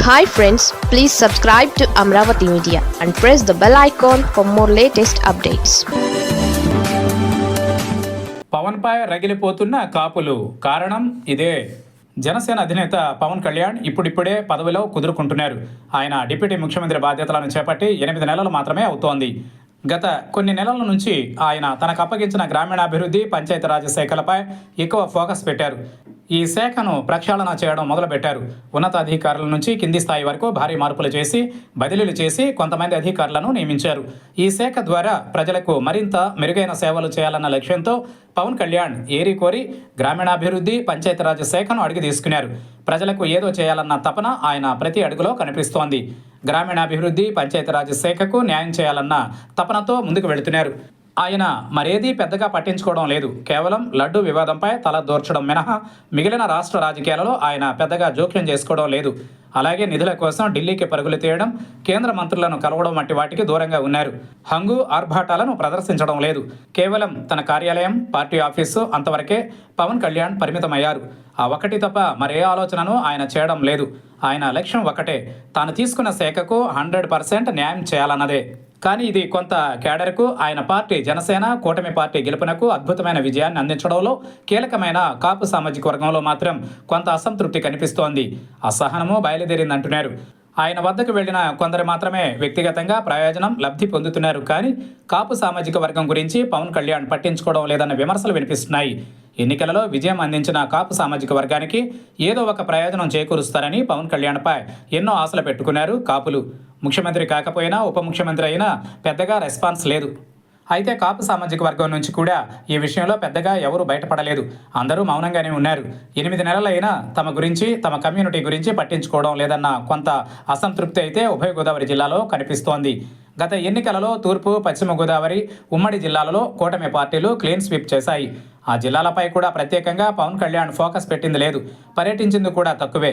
Hi friends please subscribe to Amaravati media and press the bell icon for more latest updates పవన్పై రగిలిపోతున్న కాపులు. కారణం ఇదే. జనసేన అధినేత పవన్ కళ్యాణ్ ఇప్పుడిప్పుడే పదవిలో కుదురుకుంటున్నారు. ఆయన డిప్యూటీ ముఖ్యమంత్రి బాధ్యతలను చేపట్టి ఎనిమిది నెలలు మాత్రమే అవుతోంది. గత కొన్ని నెలల నుంచి ఆయన తనకు అప్పగించిన గ్రామీణాభివృద్ధి పంచాయతీరాజ్ శాఖలపై ఎక్కువ ఫోకస్ పెట్టారు. ఈ శాఖను ప్రక్షాళన చేయడం మొదలుపెట్టారు. ఉన్నతాధికారుల నుంచి కింది స్థాయి వరకు భారీ మార్పులు చేసి బదిలీలు చేసి కొంతమంది అధికారులను నియమించారు. ఈ శాఖ ద్వారా ప్రజలకు మరింత మెరుగైన సేవలు చేయాలన్న లక్ష్యంతో పవన్ కళ్యాణ్ ఏరి కోరి గ్రామీణాభివృద్ధి పంచాయతీరాజ్ శాఖను అడిగి తీసుకున్నారు ప్రజలకు ఏదో చేయాలన్న తపన ఆయన ప్రతి అడుగులో కనిపిస్తోంది. గ్రామీణాభివృద్ధి పంచాయతీరాజ్ శాఖకు న్యాయం చేయాలన్న తపనతో ముందుకు వెళుతున్నారు. ఆయన మరేదీ పెద్దగా పట్టించుకోవడం లేదు. కేవలం లడ్డు వివాదంపై తల దూర్చడం మినహా మిగిలిన రాష్ట్ర రాజకీయాలలో ఆయన పెద్దగా జోక్యం చేసుకోవడం లేదు. అలాగే నిధుల కోసం ఢిల్లీకి పరుగులు తీయడం కేంద్ర మంత్రులను కలవడం వంటి వాటికి దూరంగా ఉన్నారు. హంగు ఆర్భాటాలను ప్రదర్శించడం లేదు. కేవలం తన కార్యాలయం పార్టీ ఆఫీసు అంతవరకే పవన్ కళ్యాణ్ పరిమితమయ్యారు. ఆ ఒకటి తప్ప మరే ఆలోచనను ఆయన చేయడం లేదు. ఆయన లక్ష్యం ఒకటే తాను తీసుకున్న శాఖకు హండ్రెడ్ పర్సెంట్ న్యాయం చేయాలన్నదే. కానీ ఇది కొంత కేడర్కు ఆయన పార్టీ జనసేన కూటమి పార్టీ గెలుపునకు అద్భుతమైన విజయాన్ని అందించడంలో కీలకమైన కాపు సామాజిక వర్గంలో మాత్రం కొంత అసంతృప్తి కనిపిస్తోంది. అసహనము బయలుదేరిందంటున్నారు ఆయన వద్దకు వెళ్ళిన కొందరు మాత్రమే వ్యక్తిగతంగా ప్రయోజనం లబ్ధి పొందుతున్నారు. కానీ కాపు సామాజిక వర్గం గురించి పవన్ కళ్యాణ్ పట్టించుకోవడం లేదన్న విమర్శలు వినిపిస్తున్నాయి. ఎన్నికలలో విజయం అందించిన కాపు సామాజిక వర్గానికి ఏదో ఒక ప్రయోజనం చేకూరుస్తారని పవన్ కళ్యాణ్పై ఎన్నో ఆశలు పెట్టుకున్నారు కాపులు. ముఖ్యమంత్రి కాకపోయినా ఉప ముఖ్యమంత్రి అయినా పెద్దగా రెస్పాన్స్ లేదు. అయితే కాపు సామాజిక వర్గం నుంచి కూడా ఈ విషయంలో పెద్దగా ఎవరు బయటపడలేదు. అందరూ మౌనంగానే ఉన్నారు. ఎనిమిది నెలలైనా తమ గురించి తమ కమ్యూనిటీ గురించి పట్టించుకోవడం లేదన్న కొంత అసంతృప్తి అయితే ఉభయ గోదావరి జిల్లాలో కనిపిస్తోంది. గత ఎన్నికలలో తూర్పు పశ్చిమ గోదావరి ఉమ్మడి జిల్లాలలో కూటమి పార్టీలు క్లీన్ స్వీప్ చేశాయి. ఆ జిల్లాలపై కూడా ప్రత్యేకంగా పవన్ కళ్యాణ్ ఫోకస్ పెట్టింది లేదు. పర్యటించింది కూడా తక్కువే.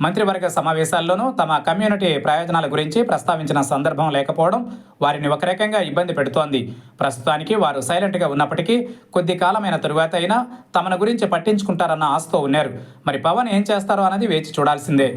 మంత్రివర్గ సమావేశాల్లోనూ తమ కమ్యూనిటీ ప్రయోజనాల గురించి ప్రస్తావించిన సందర్భం లేకపోవడం వారిని ఒక రకంగా ఇబ్బంది పెడుతోంది. ప్రస్తుతానికి వారు సైలెంట్గా ఉన్నప్పటికీ కొద్ది కాలమైన తరువాత అయినా తమను గురించి పట్టించుకుంటారన్న ఆశతో ఉన్నారు. మరి పవన్ ఏం చేస్తారో అన్నది వేచి చూడాల్సిందే.